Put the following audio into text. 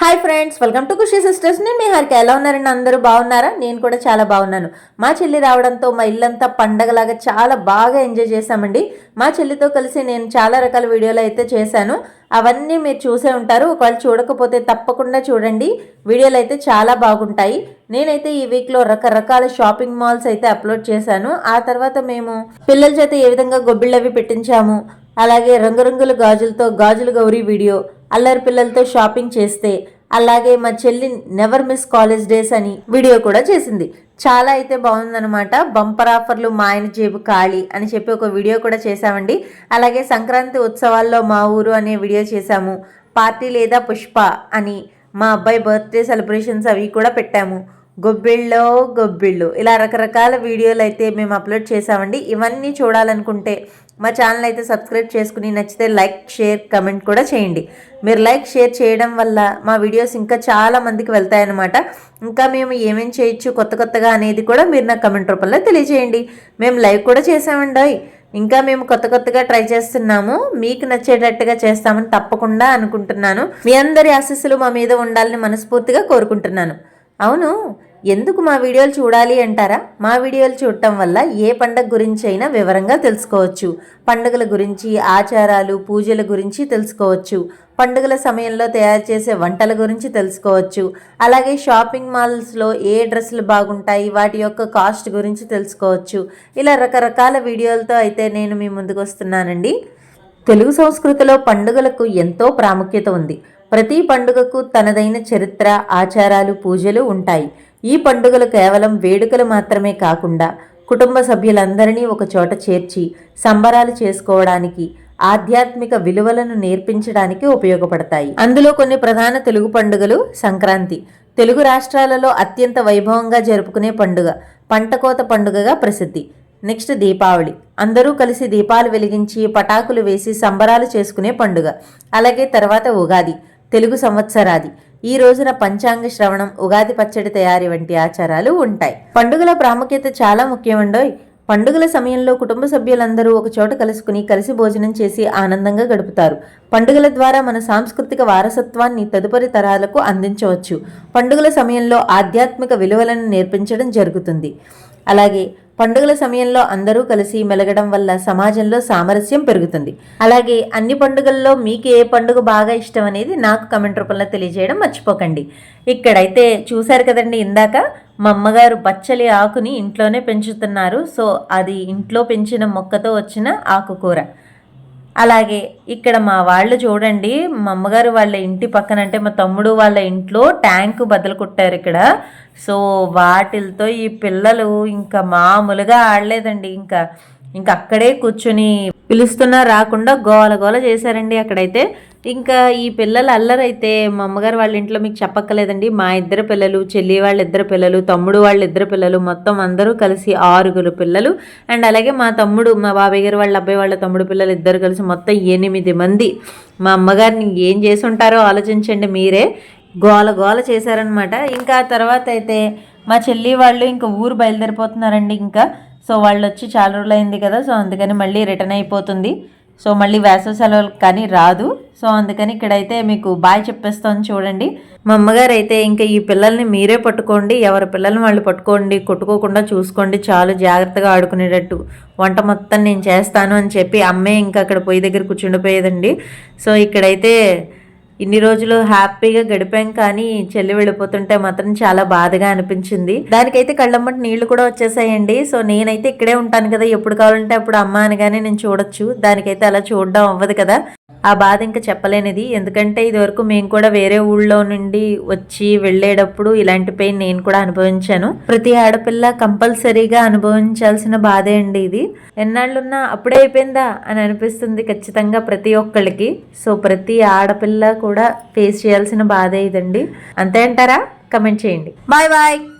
Hi friends welcome to Khushi sisters నేను మీ హారిక. ఎలా ఉన్నారండి? అందరూ బాగున్నారా? నేను కూడా చాలా బాగున్నాను. మా చెల్లి రావడంతో మా ఇల్లంతా పండగలాగా చాలా బాగా ఎంజాయ్ చేశామండి. మా చెల్లితో కలిసి నేను చాలా రకాల వీడియోలు అయితే చేశాను. అవన్నీ మీరు చూసే ఉంటారు. ఒకవేళ చూడకపోతే తప్పకుండా చూడండి. వీడియోలు అయితే చాలా బాగుంటాయి. నేనైతే ఈ వీక్లో రకరకాల షాపింగ్ మాల్స్ అయితే అప్లోడ్ చేశాను. ఆ తర్వాత మేము పిల్లల చేత ఏ విధంగా గొబ్బిళ్ళవి పెట్టించాము. అలాగే రంగురంగుల గాజులతో గాజుల గౌరీ వీడియో అల్లరి పిల్లలతో షాపింగ్ చేస్తే అలాగే మా చెల్లి నెవర్ మిస్ కాలేజ్ డేస్ అని వీడియో కూడా చేసింది. చాలా అయితే బాగుందనమాట బంపర్ ఆఫర్లు మా ఆయన జేబు ఖాళీ అని చెప్పి ఒక వీడియో కూడా చేసామండి అలాగే సంక్రాంతి ఉత్సవాల్లో మా ఊరు అనే వీడియో చేశాము. పార్టీ లేదా పుష్ప అని మా అబ్బాయి బర్త్డే సెలబ్రేషన్స్ అవి కూడా పెట్టాము. గొబ్బిళ్ళో గొబ్బిళ్ళు. ఇలా రకరకాల వీడియోలు అయితే మేము అప్లోడ్ చేసామండి ఇవన్నీ చూడాలనుకుంటే మా ఛానల్ అయితే సబ్స్క్రైబ్ చేసుకుని నచ్చితే లైక్ షేర్ కమెంట్ కూడా చేయండి. మీరు లైక్ షేర్ చేయడం వల్ల మా వీడియోస్ ఇంకా చాలా మందికి వెళ్తాయన్నమాట. ఇంకా మేము ఏమేం చేయొచ్చు కొత్త కొత్తగా అనేది కూడా మీరు నాకు కమెంట్ రూపంలో తెలియజేయండి. మేము లైవ్ కూడా చేసామండి ఇంకా మేము కొత్త కొత్తగా ట్రై చేస్తున్నాము. మీకు నచ్చేటట్టుగా చేస్తామని తప్పకుండా అనుకుంటున్నాను. మీ అందరి ఆశస్సులు మా మీద ఉండాలని మనస్ఫూర్తిగా కోరుకుంటున్నాను. అవును ఎందుకు మా వీడియోలు చూడాలి అంటారా? మా వీడియోలు చూడటం వల్ల ఏ పండగ గురించి అయినా వివరంగా తెలుసుకోవచ్చు. పండుగల గురించి ఆచారాలు పూజల గురించి తెలుసుకోవచ్చు. పండుగల సమయంలో తయారు చేసే వంటల గురించి తెలుసుకోవచ్చు. అలాగే షాపింగ్ మాల్స్లో ఏ డ్రెస్సులు బాగుంటాయి వాటి యొక్క కాస్ట్ గురించి తెలుసుకోవచ్చు. ఇలా రకరకాల వీడియోలతో అయితే నేను మీ ముందుకు వస్తున్నానండి. తెలుగు సంస్కృతిలో పండుగలకు ఎంతో ప్రాముఖ్యత ఉంది. ప్రతి పండుగకు తనదైన చరిత్ర ఆచారాలు పూజలు ఉంటాయి. ఈ పండుగలు కేవలం వేడుకలు మాత్రమే కాకుండా కుటుంబ సభ్యులందరినీ ఒక చోట చేర్చి సంబరాలు చేసుకోవడానికి ఆధ్యాత్మిక విలువలను నేర్పించడానికి ఉపయోగపడతాయి. అందులో కొన్ని ప్రధాన తెలుగు పండుగలు సంక్రాంతి. తెలుగు రాష్ట్రాలలో అత్యంత వైభవంగా జరుపుకునే పండుగ పంటకోత పండుగగా ప్రసిద్ధి. నెక్స్ట్ దీపావళి. అందరూ కలిసి దీపాలు వెలిగించి పటాకులు వేసి సంబరాలు చేసుకునే పండుగ. అలాగే తర్వాత ఉగాది తెలుగు సంవత్సరాది. ఈ రోజున పంచాంగ శ్రవణం ఉగాది పచ్చడి తయారీ వంటి ఆచారాలు ఉంటాయి. పండుగల ప్రాముఖ్యత చాలా ముఖ్యమండోయ్. పండుగల సమయంలో కుటుంబ సభ్యులందరూ ఒక చోట కలుసుకుని కలిసి భోజనం చేసి ఆనందంగా గడుపుతారు. పండుగల ద్వారా మన సాంస్కృతిక వారసత్వాన్ని తదుపరి తరాలకు అందించవచ్చు. పండుగల సమయంలో ఆధ్యాత్మిక విలువలను నేర్పించడం జరుగుతుంది. అలాగే పండుగల సమయంలో అందరూ కలిసి మెలగడం వల్ల సమాజంలో సామరస్యం పెరుగుతుంది. అలాగే అన్ని పండుగల్లో మీకు ఏ పండుగ బాగా ఇష్టం అనేది నాకు కమెంట్ రూపంలో తెలియజేయడం మర్చిపోకండి. ఇక్కడైతే చూశారు కదండి ఇందాక మా అమ్మగారు బచ్చలి ఆకుని ఇంట్లోనే పెంచుతున్నారు. సో అది ఇంట్లో పెంచిన మొక్కతో వచ్చిన ఆకుకూర. అలాగే ఇక్కడ మా వాళ్ళు చూడండి మా అమ్మగారు వాళ్ళ ఇంటి పక్కన అంటే మా తమ్ముడు వాళ్ళ ఇంట్లో ట్యాంకు బదులు కొట్టారు ఇక్కడ. సో వాటిలతో ఈ పిల్లలు ఇంకా మామూలుగా ఆడలేదండి. ఇంకా ఇంకా అక్కడే కూర్చుని పిలుస్తున్నా రాకుండా గోల గోల చేశారండి అక్కడైతే. ఇంకా ఈ పిల్లలు అల్లరైతే మా అమ్మగారు వాళ్ళ ఇంట్లో మీకు చెప్పక్కలేదండి మా ఇద్దరు పిల్లలు చెల్లి వాళ్ళ ఇద్దరు పిల్లలు తమ్ముడు వాళ్ళ ఇద్దరు పిల్లలు మొత్తం అందరూ కలిసి ఆరుగురు పిల్లలు. అండ్ అలాగే మా తమ్ముడు మా బాబాయ్ గారు వాళ్ళ అబ్బాయి వాళ్ళ తమ్ముడు పిల్లలు ఇద్దరు కలిసి మొత్తం ఎనిమిది మంది. మా అమ్మగారిని ఏం చేసి ఉంటారో ఆలోచించండి మీరే. గోల గోల చేశారనమాట ఇంకా తర్వాత అయితే మా చెల్లి వాళ్ళు ఇంకా ఊరు బయలుదేరిపోతున్నారండి ఇంకా. సో వాళ్ళు వచ్చి చాలా రోజులు అయింది కదా సో అందుకని మళ్ళీ రిటర్న్ అయిపోతుంది. సో మళ్ళీ వేసవి సెలవులు కానీ రాదు. సో అందుకని ఇక్కడైతే మీకు బాయ్ చెప్పేస్తాను చూడండి. మా అమ్మగారు అయితే ఇంకా ఈ పిల్లల్ని మీరే పట్టుకోండి ఎవరి పిల్లల్ని వాళ్ళు పట్టుకోండి కొట్టుకోకుండా చూసుకోండి చాలు జాగ్రత్తగా ఆడుకునేటట్టు. వంట మొత్తం నేను చేస్తాను అని చెప్పి అమ్మే ఇంకా అక్కడ పొయ్యి దగ్గర కూర్చుండిపోయేదండి. సో ఇక్కడైతే ఇన్ని రోజులు హ్యాపీగా గడిపాం కానీ చెల్లి వెళ్ళిపోతుంటే మాత్రం చాలా బాధగా అనిపించింది. దానికైతే కళ్ళమ్మటి నీళ్ళు కూడా వచ్చేసాయండి. సో నేనైతే ఇక్కడే ఉంటాను కదా. ఎప్పుడు కావాలంటే అప్పుడు అమ్మ అనగానే నేను చూడొచ్చు. దానికైతే అలా చూడడం అవ్వదు కదా. ఆ బాధ ఇంకా చెప్పలేనిది. ఎందుకంటే ఇదివరకు మేము కూడా వేరే ఊళ్ళో నుండి వచ్చి వెళ్ళేటప్పుడు ఇలాంటి పెయిన్ నేను కూడా అనుభవించాను. ప్రతి ఆడపిల్ల కంపల్సరీగా అనుభవించాల్సిన బాధే అండి ఇది. ఎన్నాళ్ళున్నా అప్పుడే అయిపోయిందా అని అనిపిస్తుంది ఖచ్చితంగా ప్రతి ఒక్కళ్ళకి. సో ప్రతి ఆడపిల్ల కూడా ఫేస్ చేయాల్సిన బాధే ఇదండి. అంతే అంటారా? కమెంట్ చేయండి. Bye bye!